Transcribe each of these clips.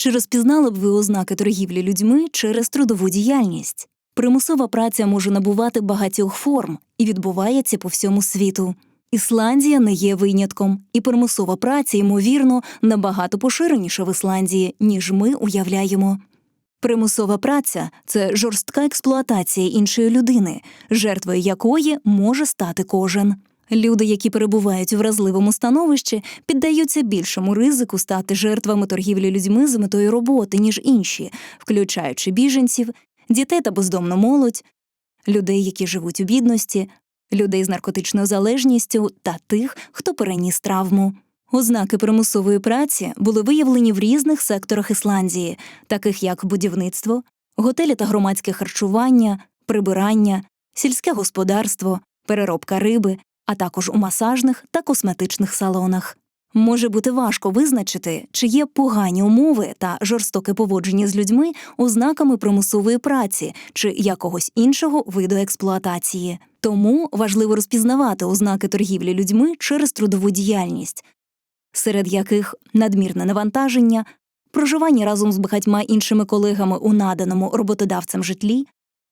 Чи розпізнали б ви ознаки торгівлі людьми через трудову діяльність? Примусова праця може набувати багатьох форм і відбувається по всьому світу. Ісландія не є винятком, і примусова праця, ймовірно, набагато поширеніша в Ісландії, ніж ми уявляємо. Примусова праця це жорстка експлуатація іншої людини, жертвою якої може стати кожен. Люди, які перебувають у вразливому становищі, піддаються більшому ризику стати жертвами торгівлі людьми з метою роботи, ніж інші, включаючи біженців, дітей та бездомну молодь, людей, які живуть у бідності, людей з наркотичною залежністю та тих, хто переніс травму. Ознаки примусової праці були виявлені в різних секторах Ісландії, таких як будівництво, готелі та громадське харчування, прибирання, сільське господарство, переробка риби, а також у масажних та косметичних салонах. Може бути важко визначити, чи є погані умови та жорстоке поводження з людьми ознаками примусової праці чи якогось іншого виду експлуатації. Тому важливо розпізнавати ознаки торгівлі людьми через трудову діяльність, серед яких надмірне навантаження, проживання разом з багатьма іншими колегами у наданому роботодавцем житлі,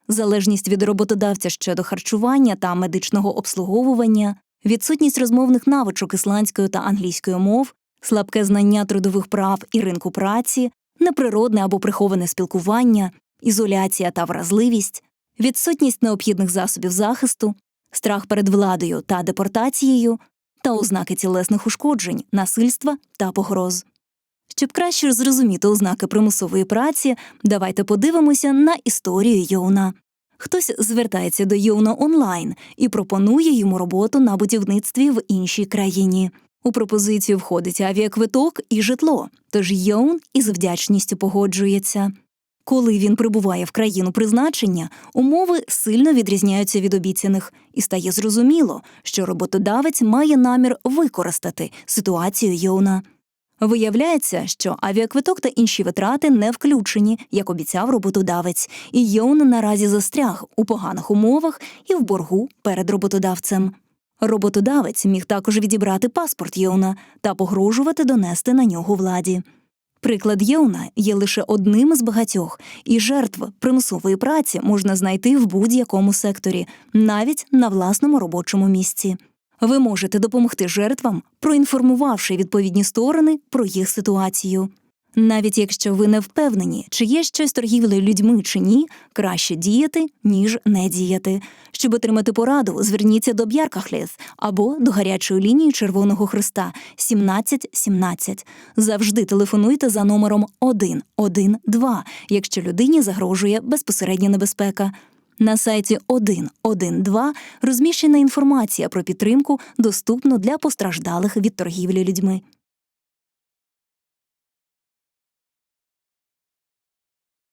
залежність від роботодавця щодо харчування та медичного обслуговування, відсутність розмовних навичок ісландської та англійської мов, слабке знання трудових прав і ринку праці, неприродне або приховане спілкування, ізоляція та вразливість, відсутність необхідних засобів захисту, страх перед владою та депортацією та ознаки тілесних ушкоджень, насильства та погроз. Щоб краще зрозуміти ознаки примусової праці, давайте подивимося на історію Йоуна. Хтось звертається до Йоуна онлайн і пропонує йому роботу на будівництві в іншій країні. У пропозицію входить авіаквиток і житло, тож Йоун із вдячністю погоджується. Коли він прибуває в країну призначення, умови сильно відрізняються від обіцяних, і стає зрозуміло, що роботодавець має намір використати ситуацію Йоуна. Виявляється, що авіаквиток та інші витрати не включені, як обіцяв роботодавець, і Йоун наразі застряг у поганих умовах і в боргу перед роботодавцем. Роботодавець міг також відібрати паспорт Йоуна та погрожувати донести на нього владі. Приклад Єуна є лише одним із багатьох, і жертв примусової праці можна знайти в будь-якому секторі, навіть на власному робочому місці. Ви можете допомогти жертвам, проінформувавши відповідні сторони про їх ситуацію. Навіть якщо ви не впевнені, чи є щось торгівлею людьми чи ні, краще діяти, ніж не діяти. Щоб отримати пораду, зверніться до Б'яркахліс або до гарячої лінії Червоного Христа 1717. Завжди телефонуйте за номером 112, якщо людині загрожує безпосередня небезпека. На сайті 112 розміщена інформація про підтримку, доступну для постраждалих від торгівлі людьми.